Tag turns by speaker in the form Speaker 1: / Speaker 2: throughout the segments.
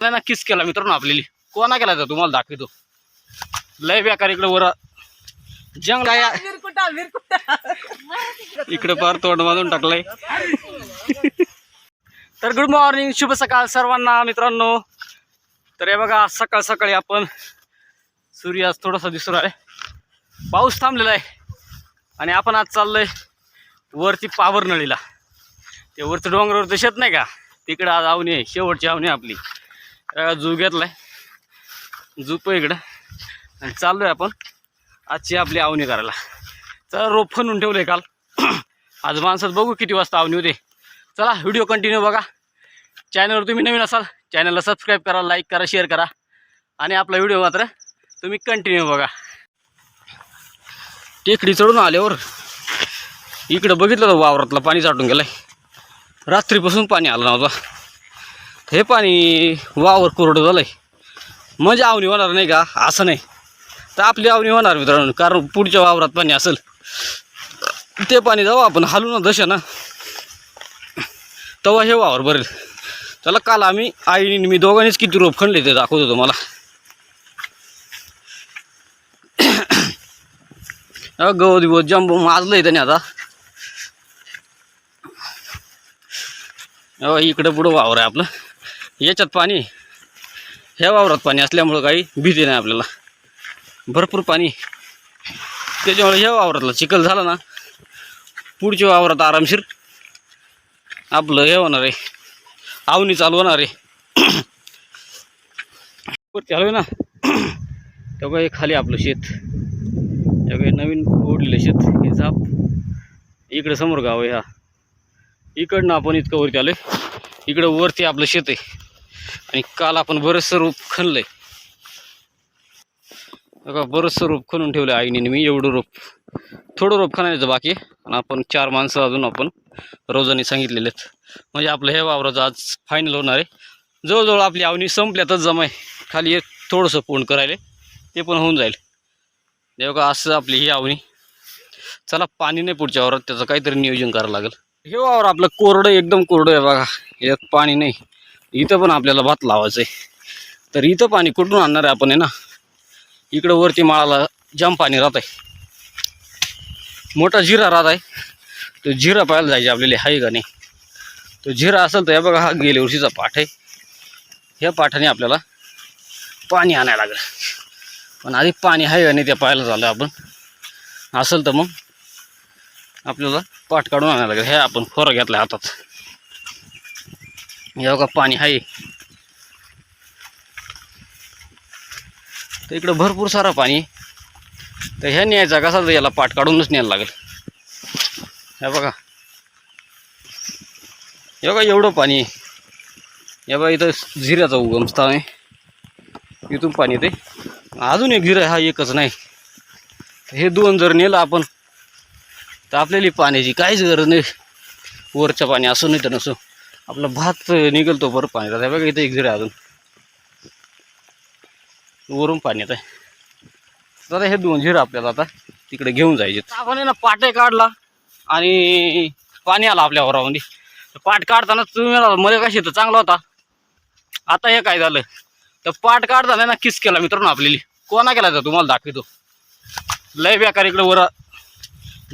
Speaker 1: नाही ना किस केला मित्रांनो आपल्याला. कोणा केला तर तुम्हाला दाखवतो. लय बेकार इकडे वर.
Speaker 2: विरकुटा
Speaker 1: इकडे पार तोंड बांधून टाकलंय. तर गुड मॉर्निंग शुभ सकाळ सर्वांना मित्रांनो. तर हे बघा आज सकाळ सकाळी आपण सूर्य आज थोडासा दिसून आहे पाऊस थांबलेला आहे. आणि आपण आज चाललोय वरती पावर नळीला. ते वरचं डोंगरावर दिसत नाही का? तिकडं आज आवणी आहे. शेवटची आवणी आपली. जू घेतलाय. झुप आहे इकडं. आणि चाललोय आपण आजची आपली आवणी करायला. चला रोप खणून ठेवलंय काल. आज माणसात बघू किती वाजता आवणी होते. चला व्हिडिओ कंटिन्यू बघा. चॅनलवर तुम्ही नवीन असाल चॅनलला सबस्क्राईब करा लाईक करा शेअर करा. आणि आपला व्हिडिओ मात्र तुम्ही कंटिन्यू बघा. टेकडी चढून आल्यावर इकडं बघितलं तर वावरातलं पाणी साठून गेलं रात्रीपासून पाणी आलं नव्हतं. हे पाणी वावर कोरडं झालंय. म्हणजे आवणी होणार नाही का? असं नाही. तर आपली आवणी होणार मित्रांनो कारण पुढच्या वावरात पाणी असेल. ते पाणी जाऊ आपण हालू ना दशा ना. तेव्हा हे वावर बरेल त्याला काल आम्ही आईने मी दोघांनीच किती रोप खणले ते दाखवतो तुम्हाला. अहो, गवत बिवत जंबू माजलंय त्याने आता. इकडं पुढं वावर आहे आपलं. याच्यात पाणी ह्या वावरात पाणी असल्यामुळं काही भीती नाही आपल्याला. भरपूर पाणी. त्याच्यामुळे ह्या वावरातला चिखल झाला ना पुढच्या वावरात आरामशीर आपलं हे होणार आहे. आवणी चालू होणार आहे. वरती आलोय ना. तेव्हा हे खाली आपलं शेत. तेव्हा नवीन ओढलेलं शेत हे झाप. इकडं समोर गाव आहे हा. इकडनं आपण इतकं वरती आलो इकडं वरती आपलं शेत आहे. आणि काल आपण बरंचसं रूप खणलंय. बघा बरंचसं रोप खणून ठेवलं आईने मी एवढं रोप. थोडं रोप खणायचं बाकी आणि आपण चार माणसं अजून आपण रोजाने सांगितलेले आहेत. म्हणजे आपलं हे वावराचं आज फायनल होणार आहे. जवळजवळ आपली आवनी संपल्यातच जमाय खाली एक थोडंसं पूर्ण करायला ते पण होऊन जाईल. देव का असं आपली ही आवनी चला पाणी नाही पुढच्या वावरात त्याचं काहीतरी नियोजन करावं लागेल. हे वावर आपलं कोरडं एकदम कोरडं आहे बघा. यात पाणी नाही. इथं पण आपल्याला भात लावायचं आहे तर इथं पाणी कुठून आणणार आहे आपण आहे ना? इकडं वरती माळाला जाम पाणी राहत आहे. मोठा जिरा राहत आहे. तो जिरा पाहायला जायचे आपल्याला हाय का नाही? तो जिरा असेल तर हे बघा हा गेल्या वर्षीचा पाठ आहे. ह्या पाठाने आपल्याला पाणी आणायला लागलं. पण आधी पाणी आहे का नाही पाहायला झालं आपण. असेल तर मग आपल्याला पाठ काढून आणायला लागेल. हे आपण खोरा घेतला हातात. या बघा पाणी आहे. तर इकडं भरपूर सारं पाणी. तर ह्या न्यायचा कसा तर याला पाठ काढूनच न्यायला लागेल. ह्या बघा. हे बघा एवढं पाणी. या हे बघा इथं झिऱ्याचा उगमस्थान आहे. इथून पाणी येते अजून एक झिरा हा एकच नाही. हे दोन जर नेलं आपण तर आपल्याला पाण्याची काहीच गरज नाही. वरचं पाणी असो नाही तर नसो. आपलं भात निघलतो बरं पाणी राहतं बघा इथं एक झिरा अजून. वरून पाणी येत आहे आता हे दोन झिरं आपल्याला आता तिकडे घेऊन जायचे आपण ना पाटे काढला आणि पाणी आलं आपल्या वरामध्ये पाट काढताना तुम्ही मध्ये कशी तर चांगला होता. आता हे काय झालं? तर पाट काढताना ना किस केला मित्रांनो आपल्याली? कोणा केला तर तुम्हाला दाखवतो. लय बेकार इकडे वर.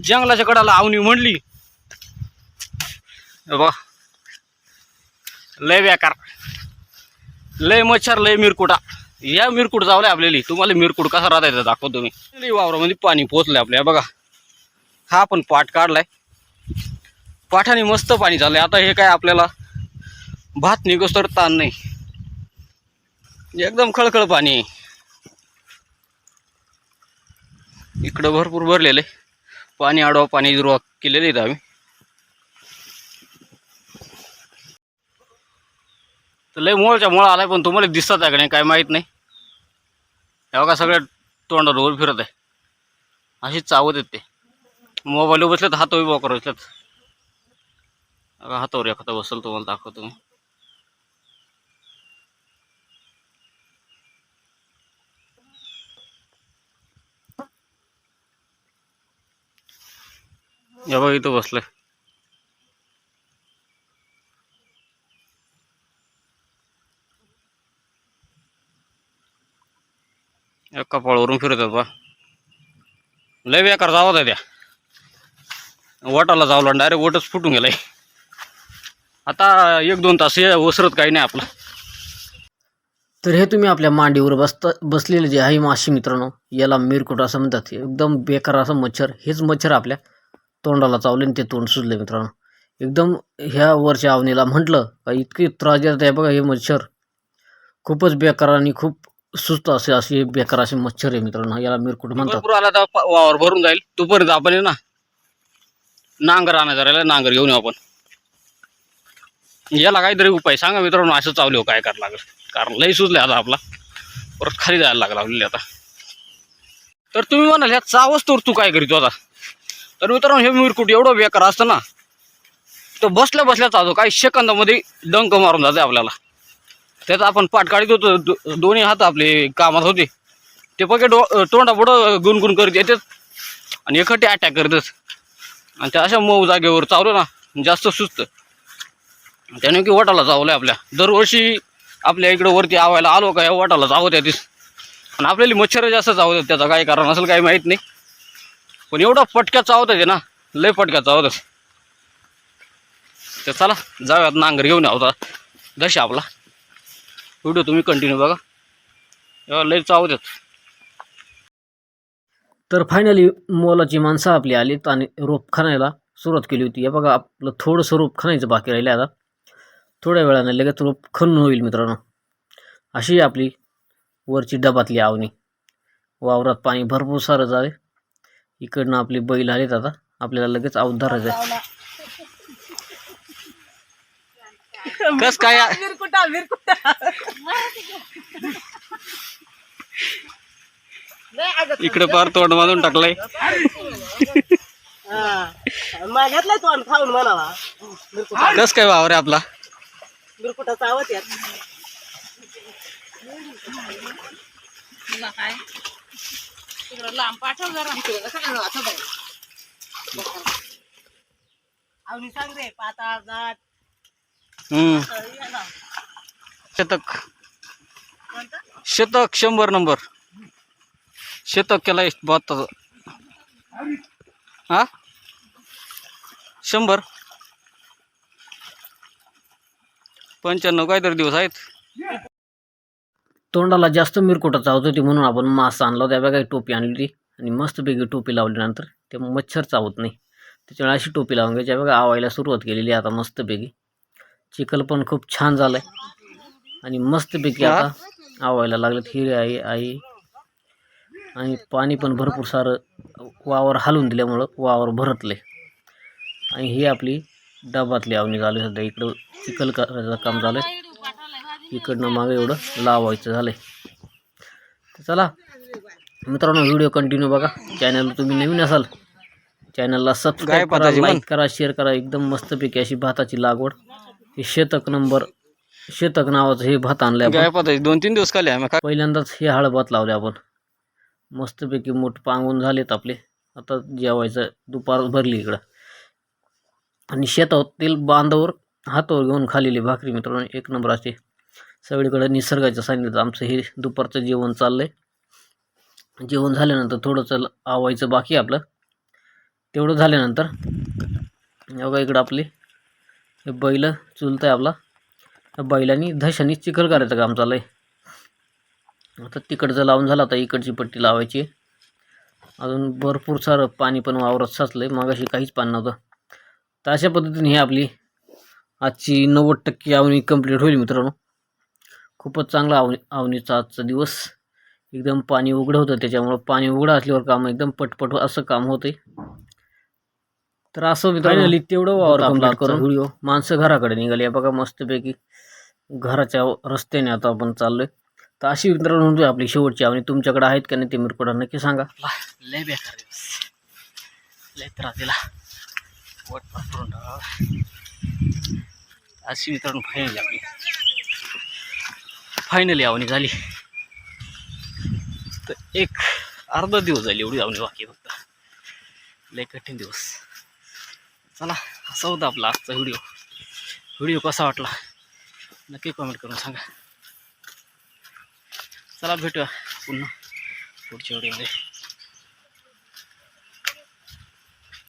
Speaker 1: जंगलाच्या कडाला आवणी म्हणली. बा लय व्याकार. लय मच्छर लय मिरकुटा. या मिरकुट जावलाय आपल्याला. तुम्हाला मिरकुट कसा राहता येतं दाखवतो मी वावरामध्ये पाणी पोचलंय आपल्या. बघा. हा पण पाट काढलाय. पाठाने मस्त पाणी झालंय. आता हे काय आपल्याला भात निघोस तर ताण नाही. एकदम खळखळ पाणी आहे. इकडं भरपूर भरलेलं आहे. पाणी आडवा पाणी दुर्वा केलेले आहेत आम्ही. तर लय मोळच्या मोळा आलाय पण तुम्हाला दिसतात आहे का नाही काय माहीत नाही. हे बघा सगळ्या तोंडावर वर फिरत आहे. अशीच चावत आहेत ते. मोबाईलवर बसल्यात हातोही बॉकर बसल्यात हातावर एखादा बसल तुम्हाला दाखवतो मी. या बघा इथं बसलंय. कपाळावरून फिरतात बा. लय बेकार जावत आहे त्या. वटाला जावला डायरेक्ट वटच फुटून गेलाय. आता एक दोन तास ओसरत काही नाही आपलं.
Speaker 2: तर हे तुम्ही आपल्या मांडीवर बसता बसलेले जे आहे माशी मित्रांनो याला मिरकुट असं म्हणतात. एकदम बेकार असं मच्छर हेच मच्छर आपल्या तोंडाला चावले आणि ते तोंड सुजले मित्रांनो. एकदम ह्या वरच्या आवनीला म्हटलं का इतकी त्रास देत आहे बघा हे मच्छर. खूपच बेकार आणि खूप सुस्त असे असे बेकार असे मच्छर आहे मित्रांनो. याला मिरकुट म्हणतात.
Speaker 1: भरपूर आला तर प- वावर भरून जाईल. तोपर्यंत आपण आहे ना नांगर आणायचा राहिला नांगर घेऊन येऊ आपण. याला काहीतरी उपाय सांगा मित्रांनो असं चावले काय करावं लागेल. कारण लई सुचले आता आपला. परत खाली जायला लागला लागलेली आता. तर तुम्ही म्हणाल ह्या चावच तर तू काय करीत होता? तर मित्रांनो हे मिरकुट एवढं बेकार असतं ना तो बसल्या बसल्या चावतो काही सेकंदामध्ये डंक मारून जाते आपल्याला. त्यात आपण पाठ काढत होतो. दो- दोन्ही हात आपले कामात होते. ते पके डो तोंडापुढं गुणगुण करत येतात. आणि एकटे अटॅक करतच. आणि त्या अशा मऊ जागेवर चावलं ना जास्त सुस्त. त्याने की वटाला चावलं आपल्या. दरवर्षी आपल्या इकडं वरती आवायला आलो का या वटाला चावत येतीस आणि आपल्याला मच्छर जास्त चावतात त्याचं काही कारण असेल काही माहीत नाही. पण एवढा पटक्या चावत आहे ना लय पटक्या चावत तर चला जाऊयात नांगर घेऊन आवता होता आपला. व्हिडिओ तुम्ही कंटिन्यू बघा. एवढा लय चावतात
Speaker 2: तर फायनली मोलाची माणसं आपली आलीत आणि रोप खणायला सुरुवात केली होती. हे बघा आपलं थोडंसं रोप खणायचं बाकी राहिलं आता. थोड्या वेळाने लगेच रोप खणून होईल मित्रांनो. अशी आपली वरची डबातली आवणी. वावरात पाणी भरपूर सारं झाले इकडनं आपली बैल आलेत आता. आपल्याला लगेच आऊत धरायचं आहे
Speaker 1: कस काय
Speaker 3: मिरकुटा
Speaker 1: इकडे पार तोंड बांधून टाकलंय.
Speaker 3: घेतलाय तू खाऊन म्हणावा. मिरकुटा
Speaker 1: कस काय वावर आहे आपला?
Speaker 3: मिरकुटा चावत यात. लांब पाठव जरा. आवनी सांग रे पाता जात.
Speaker 1: हम्म. शतक. शतक शंभर नंबर. शतक केलाय बहात्तर. हा? शंभर. पंच्याण्णव काहीतरी दिवस आहेत.
Speaker 2: तोंडाला जास्त मिरकुटा चावत होती म्हणून आपण मास्क आणला होता. बघा एक टोपी आणली होती. आणि मस्तपैकी टोपी लावल्यानंतर ते मच्छर चावत नाही. त्याच्यामुळे अशी टोपी लावून घ्यायची. बघा आवायला सुरुवात केलेली आहे आता मस्तपैकी. चिखल पण खूप छान झालं आहे आणि मस्तपैकी आता आवायला लागलेत हिरे आई आई. आणि पाणी पण भरपूर सारं वावर हलवून दिल्यामुळं वावर भरतले. आणि ही आपली डबातली आवणी झाली सध्या. इकडं चिखल करायचं काम झालं इकडनं मागे एवढं लावायचं झालंय. तर चला मित्रांनो व्हिडिओ कंटिन्यू बघा. चॅनल तुम्ही नवीन असाल चॅनलला सबस्क्राईब करा. लाईक करा शेअर करा. एकदम मस्तपैकी अशी भाताची लागवड. हे शेतक नंबर शेतक नावाचं हे भात आणलंय आपण.
Speaker 1: दोन तीन दिवस खाली आम्ही
Speaker 2: पहिल्यांदाच हे हळभात लावले आपण. मस्तपैकी मोठ पांगून झालेत आपले. आता जेवायचं. दुपार भरली इकडं. आणि शेतातील बांधावर हातावर घेऊन खालेली भाकरी मित्रांनो एक नंबर असते सगळीकडे निसर्गाच्या सान्निध्यात आमचं हे दुपारचं जेवण चाललंय. जेवण झाल्यानंतर थोडंसं आवायचं बाकी आहे आपलं. तेवढं झाल्यानंतर बघा इकडं आपली हे बैल चुलत आहे आपला. बैलांनी धशानी चिखल करायचं काम चाललंय. आता तिकडचं लावून झालं आता इकडची पट्टी लावायची. आहे. अजून भरपूर सारं पाणी पण वावरात साचलं आहे मागाशी काहीच पाणी नव्हतं. तर अशा पद्धतीने ही आपली आजची नव्वद टक्के आवणी कंप्लीट होईल मित्रांनो. खूपच चांगला आवणी आवणीचा आजचा दिवस. एकदम पाणी उघडं होतं त्याच्यामुळं पाणी उघडं असल्यावर काम एकदम पटपट असं काम होते तर असं मित्रांनो तेवढं वावर करून. व्हिडिओ माणसं घराकडे निघाली आहे. बघा मस्तपैकी घराच्या रस्त्याने आता आपण चाललोय. तर अशी मित्रांनो म्हणजे आपली शेवटची आवणी तुमच्याकडे आहेत का नाही ते मिरकोडा नक्की सांगा.
Speaker 1: लय बेकार दिवस लय त्रास दिला. वट पसरून अशी मित्रांनो फायनली आपली. फायनली आवणी झाली. तर एक अर्धा दिवस झाली एवढी आवणी बाकी फक्त. लय कठीण दिवस. चला असा होता आपला आजचा व्हिडिओ व्हिडिओ कसा वाटला? नक्की कमेंट करून सांगा. चला भेटूया पुन्हा पुढच्या व्हिडिओमध्ये